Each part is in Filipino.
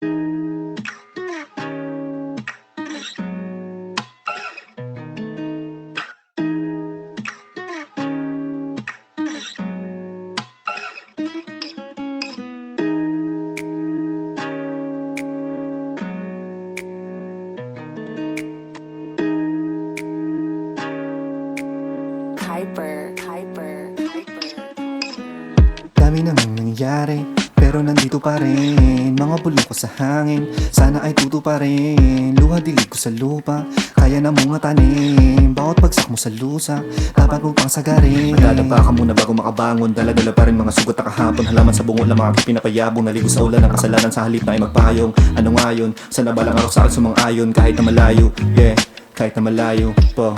Hyper, hyper, hyper. Dami namang nangyayari Pero nandito pa rin. Mga bulong ko sa hangin Sana ay tuto pa rin. Luha dilig ko sa lupa Kaya na mga tanim Bawat bagsak mo sa lusa Dapat mo pang sagarin. Madadapa ka muna bago makabangon. Dala-dala pa rin mga sugot na kahapon. Halaman sa bungo lang mga pinapayabong. Naligo sa ulan ng kasalanan Sa halip na ay magpahayong. Ano nga yun? Sana balang araw sa akin sumang-ayon Kahit na malayo Yeah, kahit na malayo po.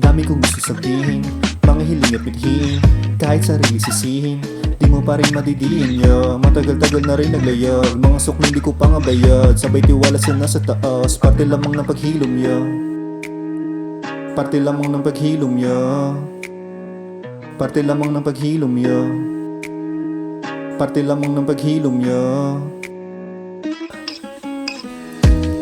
Dami kong gusto sabihin Mga hiling at bithiin Kahit sarili sisihin Di mo pa rin madidiin yo. Matagal-tagal na rin naglayag Mga sukling di ko pa nga bayad Sabay tiwala sa nasa taas Parte lamang ng paghilom yo. Parte lamang ng paghilom yo. Parte lamang ng paghilom yo. Parte lamang ng paghilom yo.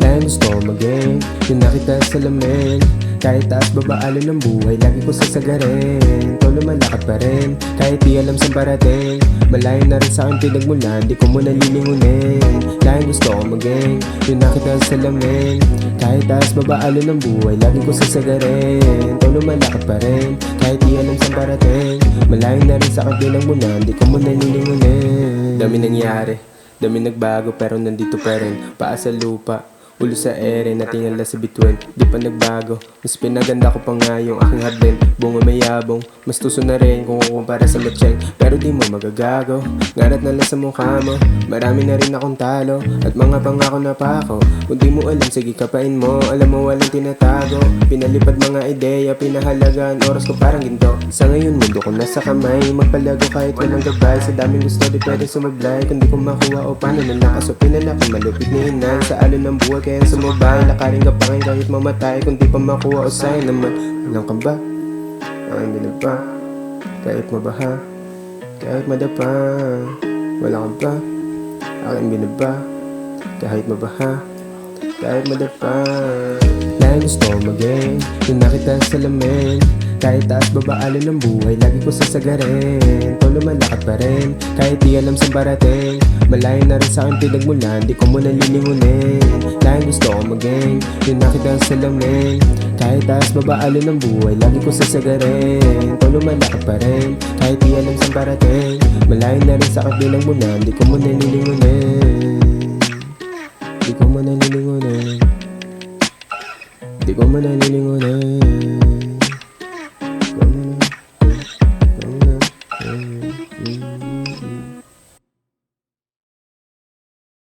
Dahil gusto ko mag-game Yung nakita sa lamin Kahit taas babaalo ng buhay? Lagi ko sasagarin Tolo malakad pa rin. Kahit di alam saan parating Malayo na rin sa akin pinagmulan Di ko muna lilingunin Dahil gusto ko mag-game Yung nakita sa lamin Kahit taas babaalo ng buhay? Lagi ko sasagarin Tolo malakad pa rin. Kahit di alam saan parating Malayo na rin sa akin pinagmulan Di ko muna lilingunin Dami nangyari Dami nagbago pero nandito pa rin Paa sa lupa Ulo sa ere, natingala sa bituin Di pa nagbago. Mas pinaganda ko pa nga yung aking hardin Bunga may yabong. Mas tuso na rin kung kukumpara sa matsyeng Pero di mo magagago. Ngarat na lang sa mukha mo Marami na rin akong talo. At mga pangako na pa ako Kung di mo alam, sige kapain mo. Alam mo walang tinatago. Pinalipad mga ideya Pinahalagaan oras ko parang ginto. Sa ngayon mundo ko nasa kamay. Magpalago kahit walang gabay. Sa daming gusto di pwede sumablay Kung di ko makuha o paano na lakas O pinalaki malupit ni inay. Sa alon ng buhay kaya sumabay. Lakarin ka pa rin kahit mamatay. Kung di pa makuha o sa'yo naman. Walang ka ba? Aking binaba Kahit mabaha. Kahit madapa. Wala ka ba? Aking binaba Kahit mabaha. Kahit madapa. Gusto ko mag-game Yung nakita sa lamin kahit taas babaalo ng buhay, lagi ko sasagarin Tolo malakad pa rin, kahit di alam saan parating Malayo na rin sa akin pinagmulan, di ko muna lilingunin Dahil gusto ko mag-gang, yung nakita sa lamin Kahit taas babaalo ng buhay, lagi ko sasagarin Tolo malakad pa rin, kahit di alam saan parating Malayo na rin sa akin pinagmulan, di ko muna lilingunin Di ko muna lilingunin Di ko muna lilingunin